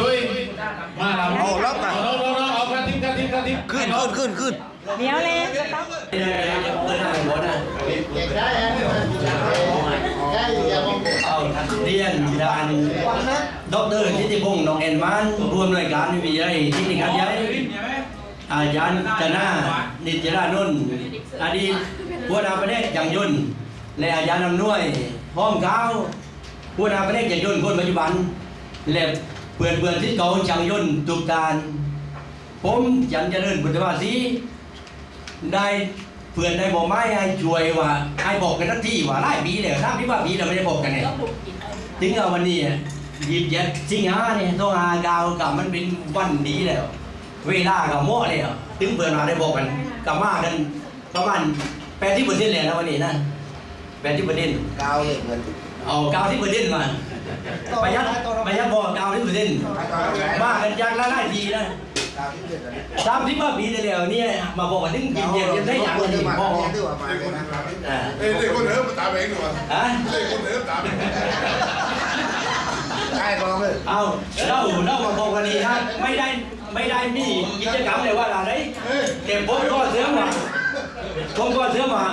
ดุยมาเราเอาล็อกมาเอาเอาเอาเอากระทิบกระทิบกระทิบขึ้นขึ้นขึ้นขึ้นเหนียวเลยต้องเอาเรียนดานดอกเตอรทิติพงศ์น้องเอ็นมันรวมหน่วยการวิทยาลัยเทคนิคการใหญ่อาจารย์จนานิจรานุนอดีตผู้นำประเทศอย่างยุนต์และอาจารย์นำนวย พร้อมเขาผู้นำประเทศอย่างยุนต์คนปัจจุบัน และเพื่อนเพื่อนที่เขาจังยุนต์ตุกตานผมจันเจริญบุตรวาสีได้เพื่อนได้บอกไม่ให้ช่วยว่าให้บอกกันทันทีว่าไล่ปีเลยถ้าพี่ว่าปีเราไม่ได้บอกกันเนี่ยถึงเอาวันนี้อะหยิบยัดสิงหาเนี่ยต้องหาดาวกับมันเป็นวันดีแล้วเวลากับโม่เลยอะถึงเพื่อนมาได้บอกกันกับมากันประมาณแปดที่เปอร์เซ็นต์เลยนะวันนี้นะแปดที่เปอร์เซ็นต์กาวเลยเหมือนเอาเก้าที่เปอร์เซ็นต์มา ประหยัดประหยัดบอกเก้าที่เปอร์เซ็นต์มากันจากละหลายทีนะกาวที่เดือดเลยสามที่ว่าปีที่แล้วเนี่ยมาบอกกันถึงกินเย็นยังได้อย่างเลนี้ยมาพอเนี่ยถือว่ามาเลยนะอ่าเอ้ยเด็กคนเหนือมาตามเองดีกว่าฮะเด็กคนเหนือตามเองใช่กองเลยเอาเราเรามาบอกกันนี่นะไม่ได้ไม่ได้มีกิจกรรมเลยว่าอะไรเก็บผมก็เสือมาผมก็เสือมา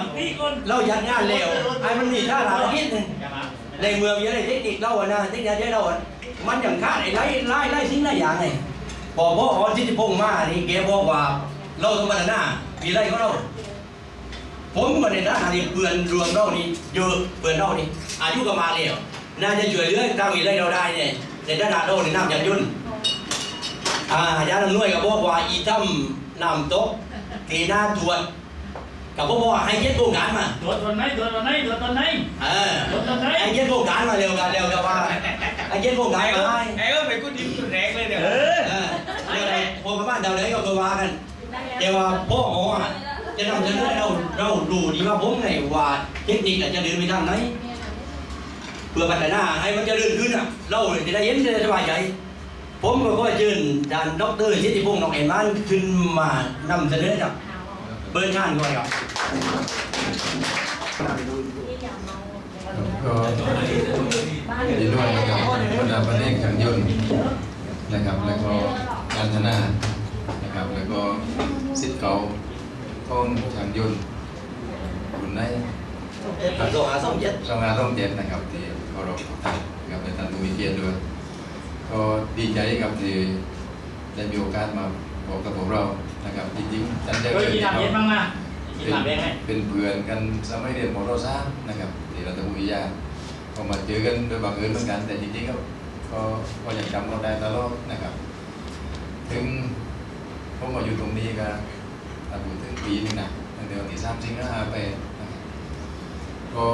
เรายัดงานเร็วไอ้มันมีท่าทางคิดหนึง ในเมืองยังไงเทคนิคเราอะนะเทคนิคเราอะมันอย่างขาดไอ้ไล่ไล่ไล่ทิ้งไล่อย่างไงพอพ่ออที่จะพงมานี่แกบอกว่าเราต้องพัฒนามีไรก็เราผมก็ในฐานะที่เพื่อนรวมเรานี่เยอะเพื่อนเรานี่อายุก็มาแล้วน่าจะช่วยเหลือทางวิเลยเราได้เนี่ยในด้านเราในน้ำยันยุ่นอ่าอาจารย์อำนวยก็บอกว่าอีตั้มน้ำตกทีหน้าตรวจ กับบอกว่าให้เย็ดโครงการมา ตัวตนไหนตัวตนไหนตัวตนไหนเออตัวตนไหนให้เย็ดโครงการมาเร็วกันเร็วกันว่าให้เย็ดโครงการมาให้ไอ้เออเป็นกูดิ้นแรงเลยเดี๋ยวเออเออเดี๋ยวอะไรพอประมาณเดาเลยก็ตัวว่ากันแต่ว่าพ่อหมออะจะนำเสนอให้เราเราดูดีว่าผมไงว่าเทคนิคอาจจะเดินไปทางไหนเพื่อพัฒนาให้มันเจะเดินขึ้นอะ เราจะได้เห็นจะสบายใจผมก็ก็เชิญดานดอกเตอรชิติพงศ์น้องเอ็มานขึ้นมานำเสนอครับ เปิดงานก่อนครับก็ดีด้วยนะครับบรรดาประเทศขันยนต์นะครับ แล้วก็การธนานะครับ แล้วก็สิทธิ์เก่าท่องช่างยนต์คุณในโซอาส่งเจ็ดสองงานต้องเจ็ดนะครับที่เคารพท่านนะครับนท่านผู้มีเกียรติด้วย ก็ดีใจกับที่ได้มีโอกาสมา บอกกับพวกเรานะครับจริงๆท่านจะเฮ้ยเกิดกินน้ำเย็นบ้างนะกินเป็นน้ำแดงไหมเป็นเพื่อนกันสมัยเรียนมอโรซ่านะครับที่รัฐวิทยาพอมาเจอกันโดยบังเอิญเหมือนกัน แต่จริงๆก็ก็ก็ยังจำเราได้ตลอดนะครับ ถึงผมมาอยู่ตรงนี้ก็อายุถึงปีนึงนะตั้งแต่วันที่สามสิงหาไปนะครับก็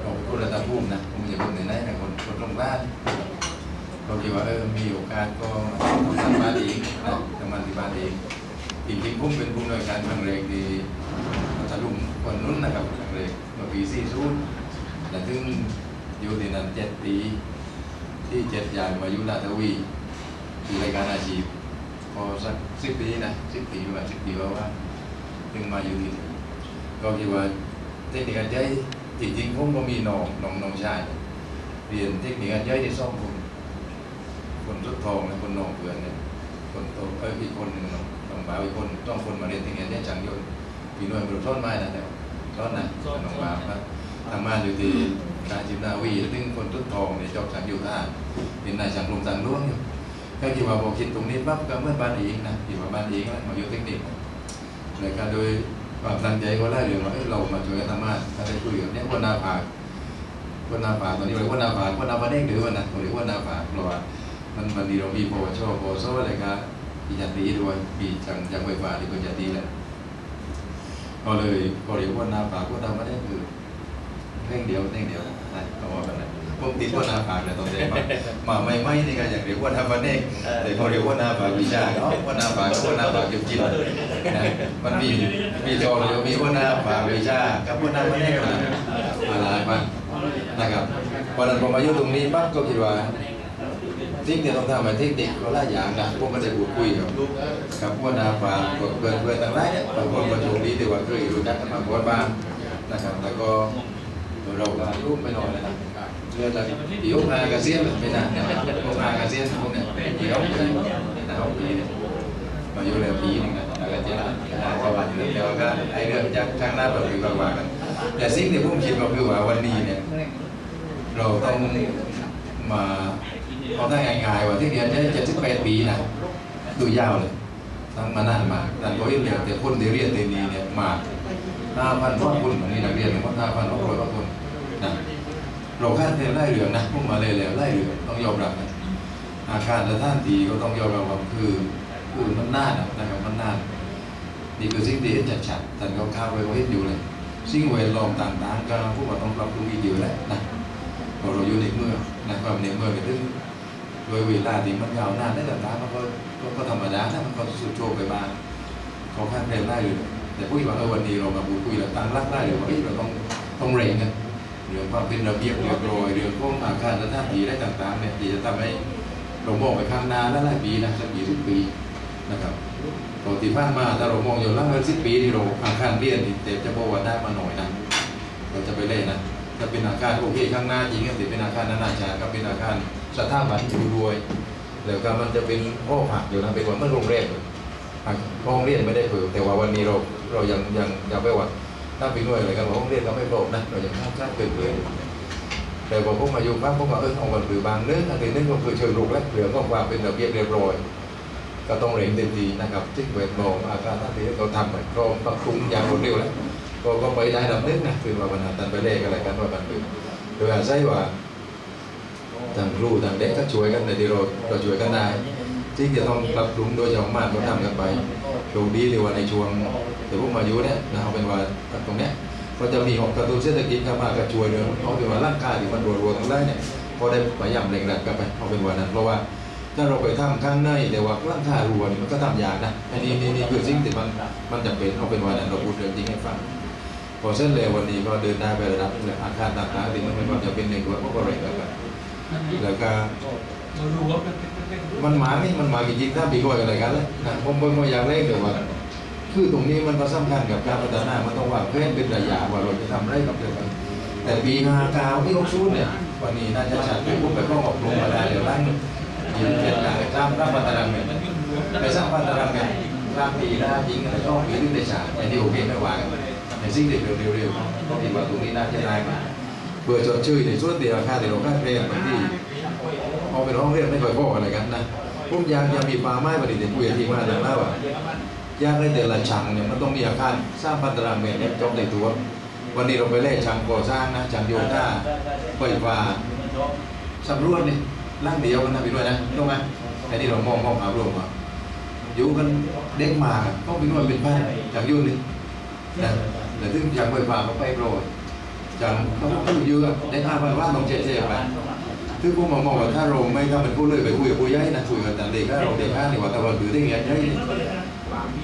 เราเป็นคนระดับภูมินะผมจะพูดในนั้นนะคนคนตรงบ้าน เราคิดว่าเออมีโอกาสก็ทำงานบ้านเองนะทำงานที่บ้านเองจริงๆผมเป็นผู้นวยการครั้งแรกที่พัทลุงคนนู้นนะครับครั้งแรกเมื่อปี40และถึงอยู่ที่นั้นเจ็ดปีที่เจ็ดยายมาอยู่ราทวีที่รายการอาชีพพอสักสิบปีนะสิบปีประมาณสิบปีว่าว่าถึงมาอยู่ที่นี่ก็คิดว่าเทคนิคการใช้จริงๆผมก็มีน้องน้องน้องชายเรียนเทคนิคการใช้ที่สองคน คนทุกทองและคนน้องเพื่อนเนี่ยคนโตเอ้ยอีกคนหนึ่งเนาะต้องบ่าวอีกคนต้องคนมาเรียนที่เนี่ยเนี่ยจังยนต์พี่น้อยบรุษต้นไม้นะแต่ต้นนะน้องบ่าวก็ทำงานอยู่ที่การจิมนาวีซึ่งคนตุ้นทองเนี่ยจบจากอยู่ท่าเป็นนายช่างลมสังล่วงอยู่ก็คิดว่าพอคิดตรงนี้ปั๊บก็เมื่อบ้านเองนะคิดว่าบ้านเองแล้วมาอยู่เทคนิคเลยก็โดยความตั้งใจก็ได้เรื่องว่าเอ้ยเรามาช่วยกันทำงานถ้าได้คุยกับเนี่ยคนหน้าผากคนหน้าผากตอนนี้เราคนหน้าผากคนหน้าผากเด้งหรือว่านะหรือว่าหน้าผากเพราะว่า มันมันดีเรามีปวชปวสอะไรก็มีจันตีด้วยมีจังจังไฟฟ้าที่เป็นจันตีแหละก็เลยพอเรียกว่านาปากว่าทำไม่ได้คือเพ่งเดียวเพ่งเดียวนะก็ว่ากันนะผมติดว่านาปากเนี่ยตอนเด็กมามาไม่ไม่นี่ก็อย่างเรียกว่าทำมาเน่แต่พอเรียกว่านาปากวิชาเนาะว่านาปากก็ว่านาปากจุดจิตนะมันมีมีจอเลยมีว่านาปากวิชากับว่านามาเน่มามาหลายมานะครับวันนั้นผมมาอยู่ตรงนี้ปั๊บก็คิดว่า สิ่งที่ต้องทำมาเทคนิคก็หลายอย่างนะพวกมันได้พูดคุยกับกับพวกนาฟาเพื่อนเพื่อนต่างหลายเนี่ยบางคนก็โชคดีที่ว่าเคยรู้จักกันมาก่อนบ้างนะครับแล้วก็เราก็รุ่มไปหน่อยนะเรื่องจากปีหกห้าเกษียณไม่นานเนี่ยหกห้าเกษียณพวกเนี่ยปีหกปีแต่หกปีเนี่ยมาอยู่แล้วปีนึงนะแล้วก็เจ็ดประวัติเดียวก็ไอ้เรื่องจากข้างหน้าแบบคือก็ว่ากันแต่สิ่งที่ผมคิดก็คือว่าวันนี้เนี่ยเราต้องมา เอาได้ง่ายๆว่าที่เรียนได้เจ็ดสิบแปดปีนะดูยาวเลยตั้งมานานมากแต่ก็เรียนแต่คนที่เรียนเต็มนี้เนี่ยมาหน้าพันกว่าคนนี่นักเรียนมันห้าพันกว่าร้อยกว่าคนนะเราคาดเรียนไล่เรืองนะพวกมาเลยแล้วไล่เรืองต้องยอมรับนะอาคารสถานที่ก็ต้องยอมรับว่าคือคือมันน่านะนะครับมันน่านี่คือสิ่งที่เห็นชัดๆแต่เขาข้าวไว้ก็เห็นอยู่เลยสิ่งแวดล้อมต่างๆก็พวกเราต้องปรับปรุงอีกเยอะแหละนะพอเราอยู่ในเมืองนะครับในเมืองก็ถึง โดยเวลาที่มันยาวนานได้ต่างๆมันก็ก็ธรรมดานะมันก็สุดโจงไปบ้างเขาคาดเรียได้เลยแต่พูดว่าเออวันนี้เรามาพูคุยแล้วตั้งรักได้เลยว่าเอ้เราต้องต้องเร่งกันเรื่องความเป็นระเบียบเรียบร้อยเรื่องของอาคารสถาที่ได้ต่างๆเนี่ยที่จะทำให้เรามองไปข้างหน้าและหลายปีนะสักยี่สิบปีนะครับปกติผ่านมาถ้าเรามองอยู่หลังเงินสิบปีที่เราอาคารเรียนเต็มจะบอกว่าได้มาหน่อยนะเราจะไปเล่นนะ จะเป็นอาคารโอเคข้างหน้าจริงก็ถือเป็นอาคารนานาชาติก็เป็นอาคารสถาบันอยู่รวยแล้วก็มันจะเป็นห้องพักอยู่นะเป็นว่าเมื่อโรงแรมเลยห้องเรียนไม่ได้เปิดแต่ว่าวันนี้เราเรายังยังยังไม่ว่าถ้าเป็นหน่วยอะไรกันห้องเรียนเราไม่พร้อมนะเรายังข้ามชาติเกินเลยแต่พอพวกมาอยู่บ้างพวกมาเออเอาวันหรือบางเรื่องอันนี้นึงก็คือเชิงรุกและเหลือก็ความเป็นระเบียบเรียบร้อยก็ต้องเร่งเต็มที่นะครับที่เวทมองอาคารท่านที่เราทำไปพร้อมปรับปรุงอย่างรวดเร็วแล้ว ก็ก็ไปได้ลำนึกนะคือว่าวันนั้นตันไปเลขอะไรกันว่ามันเป็นโดยอาศัยว่าทางครูทางเด็กก็ช่วยกันในที่เราเราช่วยกันได้ที่จะต้องรับรุงโดยเฉพาะมากก็ทำกันไปโชคดีที่ว่าในช่วงแต่พวกมายู่เนี่ยนะเอาเป็นว่าตรงเนี้ยก็จะมีของกระตุ้นเศรษฐกิจเข้ามาก็ช่วยเรื่องเอาเป็นว่าร่างกายที่มันรัวๆทั้งได้เนี่ยก็ได้พยายามเร่งรัดกันไปเอาเป็นว่านั้นเพราะว่าถ้าเราไปทำข้างในแต่ว่าร่างกายรัวนี่มันก็ทำยากนะอันนี้นี่นี่คือสิ่งที่มันมันจำเป็นเอาเป็นว่านั้นเราพูดเรื่องจริงให้ฟัง พอเส้นเลยวันนี้ก็เดินได้ไประดับนึงอาคารต่างๆที่มันเป็นความจะเป็นหนึ่งตัวก็เร่งแล้วกันแล้วก็มันหมานี่มันหมาจริงๆถ้าปีกอยอะไรกันเลยนะผมผมอยากเล่นแต่ว่า คือตรงนี้มันก็สำคัญกับการพัฒนามันต้องวางแผนเป็นระยะว่าเราจะทำไรกับเรื่องนี้แต่ปีห้าเก้าที่หกศูนเนี่ยวันนี้น่าจะชัดขึ้นผมไปข้องอบรมมาได้เดี๋ยวร่างยืนเทียนได้สร้างร่างพัฒนาเงินไปสร้างพัฒนาเงินร่างปีหน้าจริงอะไรก็ปีที่ได้ฉากอันนี้โอเคไม่ว่ากัน ในสิ่งที่เร็วๆก็คิดว่าตรงนี้น่าจะได้มาเพื่อชดเชยในส่วนที่ราคาที่เราคาเรียนบางที่เอาเป็นห้องเรียนไม่ค่อยพออะไรกันนะผมอยากจะมีป่าไม้ประดิษฐ์เวทีมาแต่ละว่าอยากให้แต่ละชั้นเนี่ยมันต้องมีอาคารสร้างพันตรางเมตรเนี่ยจบในตัว วันนี้เราไปเล่ช่างก่อสร้างนะช่างโยธาไฟฟ้าสำรวจนี่ร่างเดียวกันนะพี่ด้วยนะถูกไหมไอ้นี่เรามองมองหารวมว่าอยู่กันเด็กมาต้องเป็นหน่วยเป็นพันจากยุ่นนี่นะ แต่ถึงอย่างไฟฟ้าก็ไปโปรยจังเขาพูดเยอะในทางภาว่าต้องเจ๊เจไปคือผมมองว่าถ้าเราไม่ทำเป็นผู้เลยไปคุยกับผู้ใหญ่นะคุยกับแต่เด็กถ้าเราเด็กห้านี่ว่าต่ว่าถือได้ไงใหญ่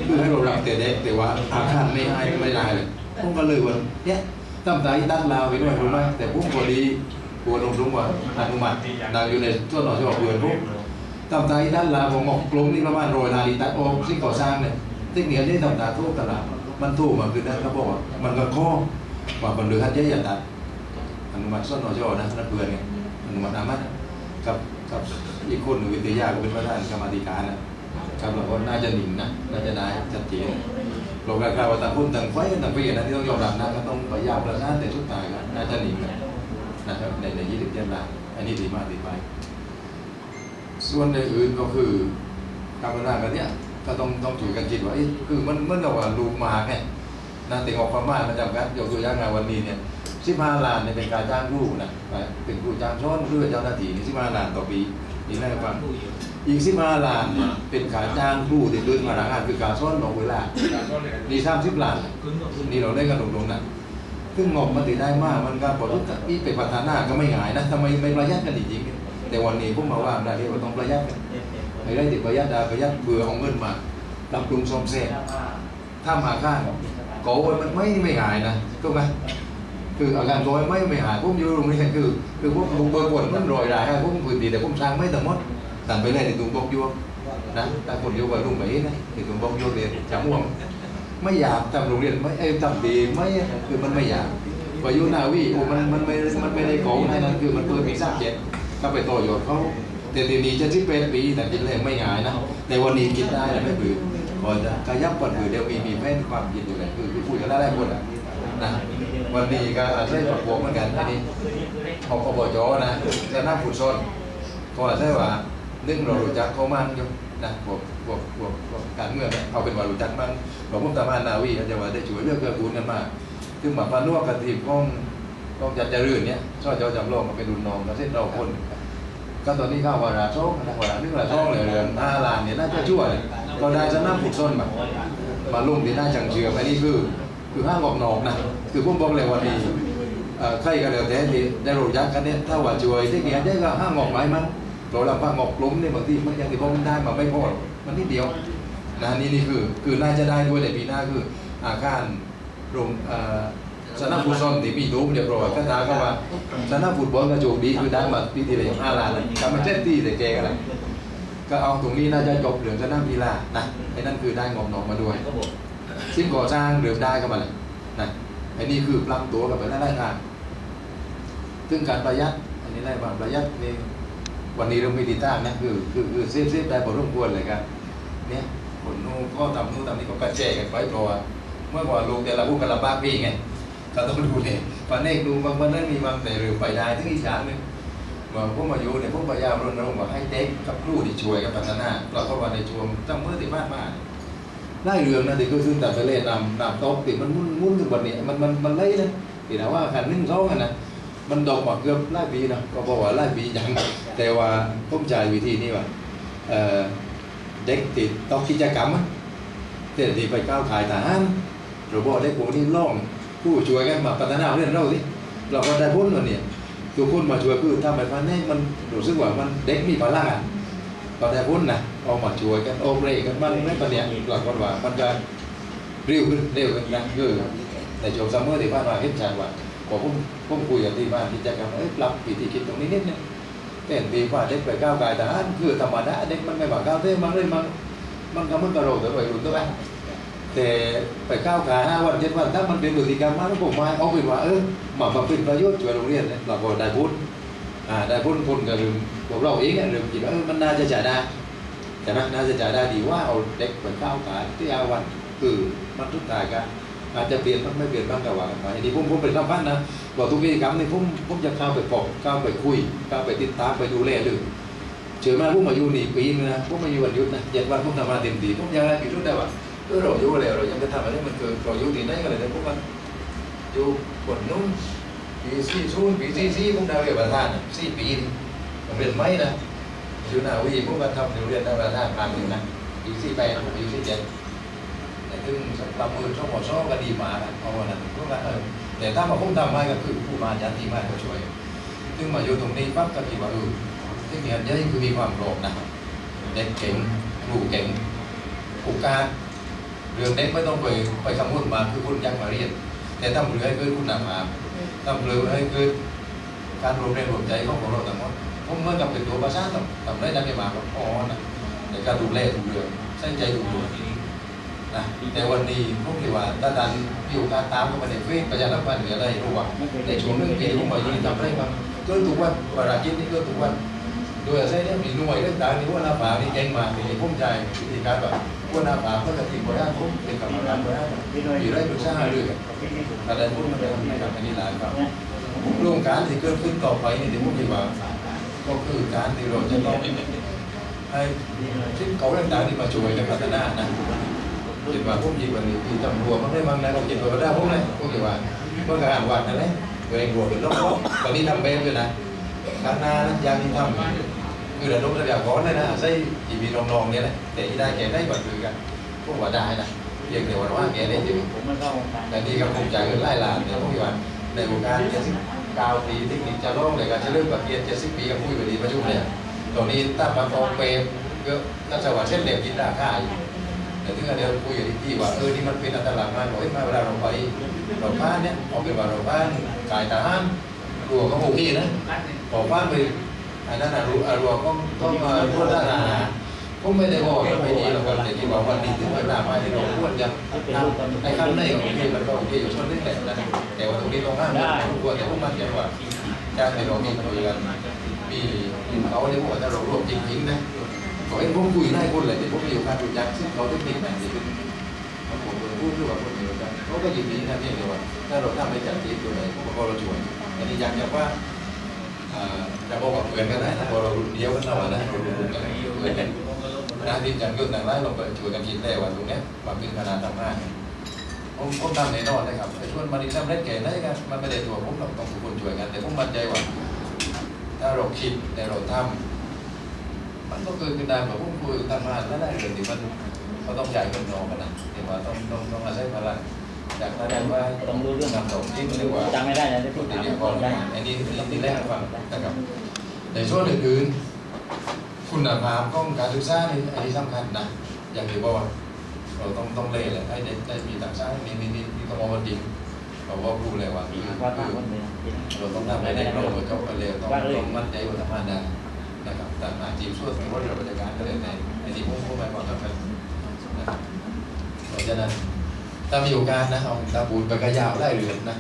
คือให้เรารับแต่เด็กแต่ว่าอาคารไม่ให้ไม่ได้เลยผมก็เลยว่าเนี่ยตั้งใจตั้งลาวไปด้วยรู้ไหมแต่ผมพอดีกลัวลงทุนว่าอนุมัตินางอยู่ในส่วนหน่อยที่บอกเดือนผมตั้งใจตั้งลาวผมองกลุ่มนี่ประมาณโรยนาฬิตัดโอ้สิ่งก่อสร้างเนี่ยสิ่งเหนียวนี่ทำตาทุกตลาด มันถูกมาคือนั้นเขาบอกว่ามันก็ข้อว่าคนเดือดใจอย่าตัดอนุมัติส้นนอจอนะนักเบื่อไงอนุมัติอามัดกับกับอีกคนหนึ่งวิทยาก็เป็นประธานกรรมธิการนะครับเราก็น่าจะหนิงนะน่าจะได้ชัดเจนเราแค่ว่าต่างคนต่างไฟต่างไปอย่างนั้นที่ต้องยอมรับนะก็ต้องพยายามระสานแต่สุดท้ายก็น่าจะหนิงนะนะครับในในยี่สิบเจ็ดล้านอันนี้ดีมากดีไป ส่วนในอื่นก็คือการพัฒนากันเนี่ย ก็ต้องต้องช่วยกันคิดว่าคือมันมันเราว่าลูกมาไงนะแต่งออกความมายมาจากการยกตัวอย่างงานวันนี้เนี่ยสิบห้าล้านเนี่ยเป็นการจ้างครูนะเป็นครูจ้างช้อนหรือเจ้าหน้าที่นี่สิบห้าล้านต่อปีนี่แรกฟังอีกสิบห้าล้านเนี่ยเป็นการจ้างครูที่เดินมาหลังงานคือการช้อนลงเวลานี่สามสิบล้านนี่เราได้กันตรงๆนะซึ่งงบมันติได้มากมันการปลดทุกข์นี่เป็นพัฒนาก็ไม่ง่ายนะทำไมไม่ประหยัดกันจริงๆแต่วันนี้พวกมาว่าได้ที่ว่าต้องประหยัดกัน มันรอยรายให้พวกพื้นที่แต่ผมสร้างไม่แต่หมดสั่นไปเลยในตุงบกยวนะแต่คนอยู่กับลุงไปนะในตุงบกยวเรียนจำม่วงไม่อยากทำโรงเรียนไม่เอ้ยทำดีไม่คือมันไม่อยากพออยุนาวีโอ้มันมันไม่มันไม่ได้โกงนั่นคือมันเพิ่มปีสามเจ็ดก็ไปต่อยอดเขา แต่ทีนี้จะที่เป็นปีแต่กินเลยไม่ง่ายนะ แต่วันนี้กินได้แล้วไม่เบื่อพอจะขยับก่อนเบื่อเดี๋ยวมีมีแม่นความกินอยู่เลยคือคือพูดกันได้หลายคนอะนะวันนี้ก็อาจจะประกวดเหมือนกันอันนี้พอพบจนะจะนั่งผูดซนก็อาจจะว่านึ่งเรารู้จักเขามั่งอยู่นะพวกพวกพวกพวกการเมืองเนี่ยเอาเป็นว่ารู้จักมั่งบอกผมตามานนาวีก็จะว่าได้ช่วยเรื่องเกื้อกูลกันมากซึ่งหมาพานวกกับทีมของของจัดจรื่นเนี่ยช่อเจ้าจำลองมาเป็นรุ่นน้องแล้วเส้นเราคน ก็ตอนนี้เข้าวาระช่องนะวาระนึงวาระช่องเลยเรือนห้าล้านเนี่ยน่าจะช่วยก็ได้จะนั่งผูกส้นมามาลงที่หน้าจังเชือไปนี่คือคือห้างออกนอกนะคือผมบอกเลยวันนี้ใครก็แล้วแต่ที่ได้รู้จักกันเนี่ยถ้าว่าช่วยที่เกียได้ก็ห้างออกไม้มันเราลำพังอกล้มเนี่ยบางทีมันยังที่ผมได้มาไม่พอมันนิดเดียวนะนี่นี่คือคือน่าจะได้ด้วยในปีหน้าคืออาคารโรง เอ่อสนามฟุตซอลที่มีรูปเรียบร้อยก็ถามเขาว่าสนามฟุตบอลกระโจกดีคือได้มาปีที่แล้วห้าล้านนะทำมาเจ็ดที่แต่แกกันแหละก็เอาตรงนี้น่าจะจบเหลืองสนามกีฬานะไอ้นั่นคือได้งบหนองมาด้วยซึ่งก่อสร้างเริ่มได้กันมาเลยนะไอ้นี่คือปรับตัวกับไปได้ได้ทางซึ่งการประหยัดอันนี้ได้บางประหยัดนี่วันนี้เราไมีติดตั้งนะคือคือคือเซฟเซฟได้พอสมควรเลยครับเนี่ยคนนู้นก็ทำนู้นทำนี่ก็กระแจกันไปเพราะว่าเมื่อก่อนลูกแต่ละพูดกันลำบากพี่ไง ก็ต้องดูเนี่ยวันนี้ดูบางวันนั้นมีบางแต่เรือไปได้ที่อีกอย่างหนึ่งเมื่อพวกมาอยู่เนี่ยพวกพยายามรณรงค์ว่าให้เด็กกับครูที่ช่วยกันพัฒนาเราก็ว่าในช่วงตั้งเมื่อที่บ้านมาได้เรื่องนะที่ก็ซึ่งแต่ไปเล่นนำนำโต๊ะติมันมุ่นมุ่นถึงวันนี้มันมันมันเล่นะที่ถาว่าขันหนึ่งสองนะมันดอกมาเกือบหลายปีนะก็บอกว่าหลายปีจังแต่ว่าผมจ่ายวิธีนี้ว่าเด็กติดต้องกิจกรรมอะแต่ที่ไปก้าวขายทหารเราบอกเด็กพวกนี้ล่อง ผู้ช่วยกันมาพัฒนาเรื่องเราสิเราก็ได้พ้นวันนี้ทุกคนมาช่วยคือทำไปพันนี้มันรู้สึกว่ามันเด็กมีพลังอะก็ได้พ้นนะเอามาช่วยกันโอเปเรกันมันไม่ปะเนี่ยหลักว่ามันจะเร็วขึ้นเร็วขึ้นนะคือในช่วงซัมเมอร์ที่ผ่านมาเห็นชัดว่าพอผมผมคุยกับที่บ้านที่จะกันเอ้ยปรับวิธีคิดตรงนี้นิดนึงแต่เห็นดีว่าเด็กไปก้าวไกลแต่อันคือธรรมดาเด็กมันไม่ว่าก้าวเท่มันเลยมันมันก็มันกระโดดแต่ไปรุ่นตัวไป แต่ไปก้าวไกลห้าวันเจ็ดวันถ้ามันเป็นพฤติกรรมมันผมมาเอาเป็นว่าเออมามาเป็นประโยชน์ช่วยโรงเรียนเนี่ยเราก็ได้พูดอ่าได้พ้นพ้นกับลืมพวกเราเองอะลืมคิดว่าเออมันน่าจะจ่ายได้แต่มันน่าจะจ่ายได้ดีว่าเอาเด็กไปเข้าขาที่อาวันคือมันทุกทายกันอาจจะเปลี่ยนมันไม่เปลี่ยนบ้างก็ว่าไปอันนี้ผมผมเป็นคำพันนะบอกทุกกิจกรรมนี่ผมผมจะเข้าไปปกเข้าไปคุยเข้าไปติดตามไปดูแลเลยเจอมาผมมาอยู่นี่ปีนึงนะผมมาอยู่วันยุดนะเจ็ดวันผมทำมาเต็มที่ผมยังไงกี่ชุดได้ว่า เออเราอยู่แล้วเรายังจะทำอะไรมันคือเราอยู่ที่ไหนกันเลยแต่พวกมันอยู่คนนู้นปีสี่ศูนปีสี่สี่ผมได้เรียนประธานน่ะสี่ปีนี่ผมเรียนไม่นะอยู่นาวีผมก็ทำอยู่เรียนได้ประธานกลางหนึ่งนะปีสี่แปดปีสี่เจ็ดแต่ถึงประเมินช่องหมอช่องก็ดีมาเอาวันนั้นพวกนั้นเออแต่ถ้ามาผมทำให้ก็คือผู้มายันทีมาก็ช่วยซึ่งมาอยู่ตรงนี้ปั๊บก็คิดว่าเออที่นี่อันนี้คือมีความโกรธนะเด็กเก่งครูเก่งโอกาส เรื่องเด็กไม่ต้องไปไปคำพูดมาคือคุณยังมาเรียน แต่ถ้าเรือให้เกิดคุณนำมาทำเรือให้เกิดการรวมแรงรวมใจของพวกเราทั้งหมดผมเหมื่อนกับเป็นตัวประชาชนทำได้ดังที่มาก็พอนะในการดูแลทุกเรื่องใส่ใจทุกเรื่องนะแต่วันนี้ผมคิดว่าถ้าดันมีโอกาสตามเข้ามาในเฟซประชาสัมพันธ์หรืออะไรรู้ว่าในช่วงหนึ่งปีผมมาอยู่นี่ทำได้บ้างเกินทุกวันเวลากินนี่เกินทุกวัน โดยอาศัยเนี่ยมีหน่วยเรื่องต่างๆนี่ว่าหน้าผานี่เก่งมากนี่ผมใจวิธีการแบบว่าหน้าผาก็จะทีมบริหารผมเป็นกรรมการบริหารมีไรปรึกษาหารือกันอะไรพวกนี้มันไม่ทำให้นี่หลายครับโครงการที่เกิดขึ้นต่อไปนี่ที่ผมคิดว่าก็คือการที่เราจะต้องให้ที่เขาเรื่องต่างๆที่มาช่วยกันพัฒนานะคิดว่าพวกนี้วันนี้ที่ตำรวจมันได้บางนะเราคิดว่าได้พวกนี้พวกคิดว่าเมื่อกลางวันนั่นแหละตัวเองรวมเป็นรอบๆตอนนี้ทำแบบด้วยนะข้างหน้านะยางที่ทำ คือระดมระดับก้อนเลยนะใส่จีบีรองๆเนี่ยแหละแต่ที่ได้แกได้บัตรคือกันพวกว่าได้นะเพียงแต่ว่าว่าแกได้จริงผมไม่เข้าแต่นี่ก็ภูมิใจเงินไล่ลานเนี่ยพวกที่ว่าในวงการเจ็ดสิบเก้าปีที่มีจะร้องเลยการจะเริ่มแบบเรียนเจ็ดสิบปีกับผู้อยู่ดีประชุมเนี่ยตอนนี้ถ้าประกอบเปรมก็น่าจะว่าเช่นเดียวกินราคาอยู่แต่ถึงเดียวคุยอยู่ที่ว่าเออนี่มันเป็นอันตรายมากเฮ้ยมาเวลาเราไปเราบ้านเนี่ยเอาเป็นว่าเราบ้านกายทหารรัวก็โอเคนะพอบ้านไป อันนั้นนะรัวรัวก็ก็มาพูดได้นะผมไม่ได้บอกว่าไม่ดีหรอกครับแต่ที่บอกว่าดีถึงเวลาไม่ได้เราควรจะทำไอ้ข้างในของพี่มันก็โอเคอยู่ส่วนนึงแหละนะแต่ว่าตรงนี้ตรงห้ามมันควรแต่ผมมั่นใจว่าการที่เรามีคุยกันมีเขาเรียกว่าถ้าเรารวมจริงๆนะขอให้ผมคุยได้คนเลยแต่ผมมีโอการรู้จักซึ่งเขาต้องมีแบบนี้เป็นผมเป็นพูดด้วยว่าคนเดียวกันเขาก็ยินดีนะที่เดียวว่าถ้าเราทำให้จัดทีตัวไหนผมก็เราช่วยอันนี้ยังจะว่า จะบอกว่าเพื่อนก็ได้นะพอเราเดียวกันเราอะนะเรารุ่นกันเพื่อนกันนะที่จังยุ่งต่างไร่เราไปช่วยกันคิดได้ว่าตรงเนี้ยความเป็นขนาดทำงานเนี่ยผมผมทำแน่นอนนะครับไอ้ชวนมาดีทำเล่นเก่ได้กันมันไม่ได้ตัวผมเราต้องทุกคนช่วยกัน แต่ผมมั่นใจว่า ถ้าเราคิดแต่เราทำมันก็เกิดขึ้นได้แบบผมคุยทำงานแล้วได้เรื่องที่มันก็ต้องใหญ่คนนองกันนะที่ว่าต้องต้องต้องอาศัยพลัง จากนั้นว่าต้องรู้เรื่องนำตรงที่เรียกว่าจำไม่ได้นะที่พูพูดดถึถางมเรื่องก่ก่ออนนได้อันนี้ที่แรกให้ฟังนะครับในส่วนอื่นๆคุณภาพของการศึกษานี่อันนี้สำคัญนะอย่างที่บอกว่าเราต้องต้องเล่เลยให้ได้ได้มีต่างชาติมีมีมีมีต้องมองมันจริงเราก็รู้เลยว่าคือว่าคือคนเลยเราต้องทำให้ได้เราจบไปเร็วต้องต้องมั่นใจว่าทำงานได้นะครับแต่อาจีบส่วนที่ว่าเราบริการก็เลยในอันนี้ผมพูดมาก่อนแล้วกันนะครับเพราะฉะนั้น ถ้ามีโอกาสนะเอาตาบูนไปกระยาวได้เลยนะ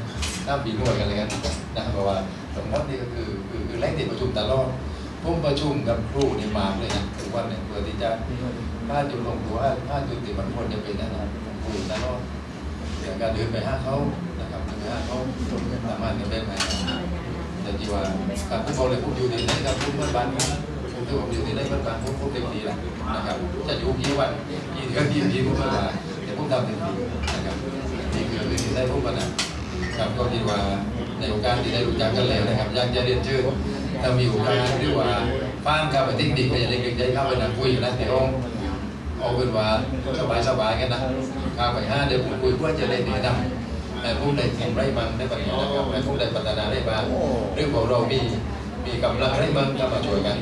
ถ้าปีนวดกันเลยกันนะเพราะว่าสมมตินี่ก็คือคือคือแรกที่ประชุมตลอดผมประชุมกับครูนี่มาเลยนะทุกวันเนี่ยเพื่อที่จะพาจุดลงตัวพาจุดติดมันควรจะเป็นนะนะครูตลอดเรื่องการเดินไปห้าเขานะครับเดินไปหาเขาสามารถจะได้ไหมแต่ที่ว่าการพูดเลยพูดอยู่ในไหนกับพูดเมื่อบ้านนี้ผมที่ผมอยู่ในไหนเมื่อบ้านผมพูดเต็มที่แล้วนะครับจะอยู่กี่วันกี่เดือนกี่ปีผมมา แต่ผมทำเต็มที่นะครับนี่คือเรื่องที่ได้พบกันนะครับก็ดีว่าในโอกาสที่ได้รู้จักกันแล้วนะครับอยากจะเรียนเชิญถ้ามีโอกาสหรือว่าฟ้านเข้าไปทิ้งดีก็จะเล็กๆใจเข้าไปนั่งคุยอยู่นะในห้องเอาเป็นว่าสบายๆกันนะข้าไปห้าเดี๋ยวผมคุยเพื่อจะได้แนะนำแต่ผู้ใดทำไรบ้างได้ปัญญานะครับแต่ผู้ใดพัฒนาได้บ้างหรือของเรามีมีกำลังไรบ้างก็มาช่วยกัน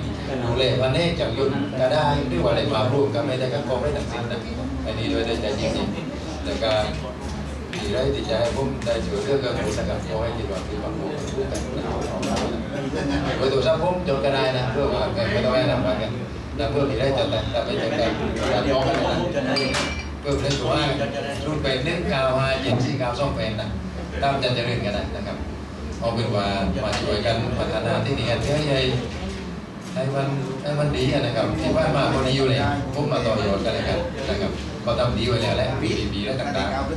ดูแลพันเอกจากยุนก็ได้หรือว่าอะไรมาร่วมกันไม่ได้กันกองไม่ตัดสินนะอันนี้โดยได้ใจจริงๆ แล้วก็ที่ได้ที่ใจผมได้ช่วยเรื่องกับผู้สังกัดขอให้ที่ว่าที่บางคนพูดกันไปตัวสังผมจนก็ได้นะเพื่อว่าไม่ต้องให้นำมากันนำเพื่อที่ได้จนแต่ไม่จนได้การร้อนกันนะเพื่อเป็นตัวว่ารุ่นเป็นหนึ่งก้าห้าเย็นสี่เก้าสองเป็นนะตามจัเจริญกันนะครับเอาเป็นว่ามาช่วยกันพัฒนาที่นี่ให้ใหญ่ ให้มันให้มันดีนะครับที่ว่ามาคนนี้อยู่เลยผมมาต่อยอดกันเลยกันนะครับก็ทำดีไว้แล้วแหละปีดีแล้วต่างๆพี่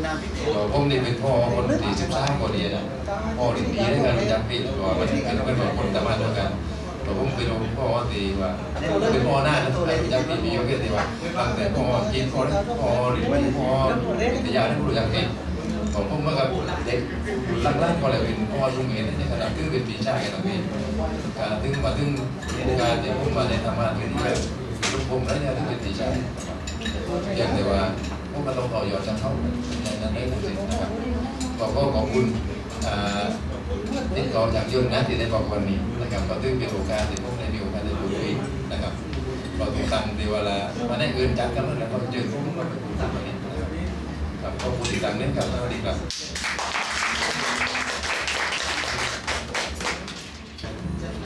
ก็ผมนี่เป็นพ่อคนที่สิบสามคนเดียนะพ่อที่ดีด้วกันรู้จักพี่ตัวมันเป็นเป็นคนตะวันด้วยกันแต่ผมเป็นพ่อที่ว่าเป็นพ่อหน้านะจักพี่มีเยอะแค่ที่ว่าตั้งแต่พ่อกินพ่อพ่อหรือว่าพ่อวิทยาที่รู้จัก พี่ผมผมมากับเด็กล่างๆก็เลยเป็นพ่อลุงเองในขณะที่เป็นปีชากันตรงนี้การถึงมาถึงการที่ผมมาในธรรมะที่นี่ลุงผมแล้วเนี่ยถึงเป็นปีชาอย่างแต่ว่าพวกมันต้องต่อยอดจากเขาอย่างนั้นได้ทั้งสิ้นนะครับก็ขอบคุณติดต่อจากยนต์นะที่ได้บอกวันนี้นะครับก็ถึงเป็นโอกาสที่พวกได้มีโอกาสได้พูดคุยนะครับเราถูกตั้งในเวลามาได้เกินจากกันแล้วก็เจอพวกมันเป็นผู้ทำวันนี้ ครับขอบคุณอีกครั้งหนึงครับสวัสดีครับ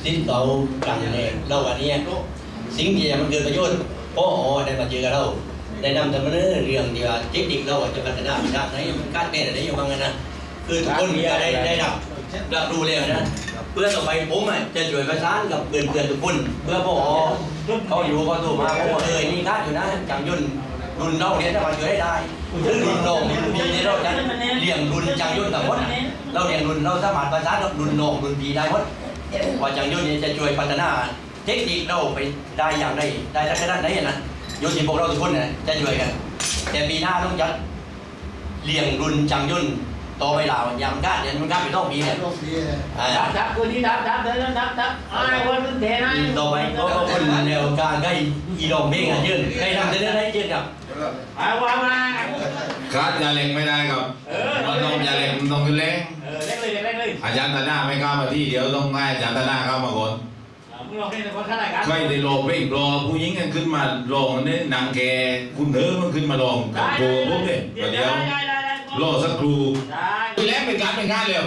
สิ้นเก่ากลางแดงเราวันนี้สิ่งที่มันเกิดประโยชน์พ่ออ๋อได้มาเจอกับเราได้นำเสนอเรื่องที่ว่าเทคนิคเราจะพัฒนาไปด้านไหนมันการเป็นอะไรอยู่บ้างนะคือทุกคนก็ได้ได้รับรับรู้แล้วนะเพื่อต่อไปผมอะจะช่วยประสานกับเพื่อนๆทุกคน เพื่อพ่ออ๋อเขาอยู่เขาโทรมาเขาบอเออนี่คาดอยู่นะจังยุ่น รุ่นเราเนี่ยถ้มันช่วยได้ได้หรือรุ่นน้องรุ่นพี่เนี่ยเราจะเลี้ยงรุ่นจังยุ่นกับหมดเราเลี้ยงรุ่นเราสามารถประสานกับรุ่นน้องรุ่นพี่ได้หมดว่าจังยุ่นเนี่ยจะช่วยพัฒนา เทคนิคเราไปได้อย่างไรได้ลักษณะไหนนะโยที่พวกเราทุกคนเนี่ยจะช่วยกัน แต่ปีหน้าต้องจัดเลี้ยงรุ่นจังยุ่นต่อเวลาวันยามก้าเนี่ยมันก้าไปต้องปีเนี่ยดับดับคนนี้ดับดับเดินดับดับไอ้วันนึงเทนะต่อไปก็ก็คนแนวการใกล้อีดองเพลงอะยืนใกล้ทำเสนอได้ยืนครั บไอ้วันมาขาดยาเหล็กไม่ได้ครับมันต้องยาเหล็กมันต้องขึ้นเล็กเออเล็กเลยเล็กเลยอาจารย์ตาหน้าไม่เข้ามาที่เดียวต้องให้อาจารย์ตาหน้าเข้ามาก่อนมึงลองเล่นคนข้างไหนกันใครได้โลเพ่งรอผู้หญิงกันขึ้นมาลองนี่นางแกคุณเธอมันขึ้นมาลองกับครูพวกนี้เดี๋ยวรอสักครูได้แล้วเป็นการเป็นการเร็ว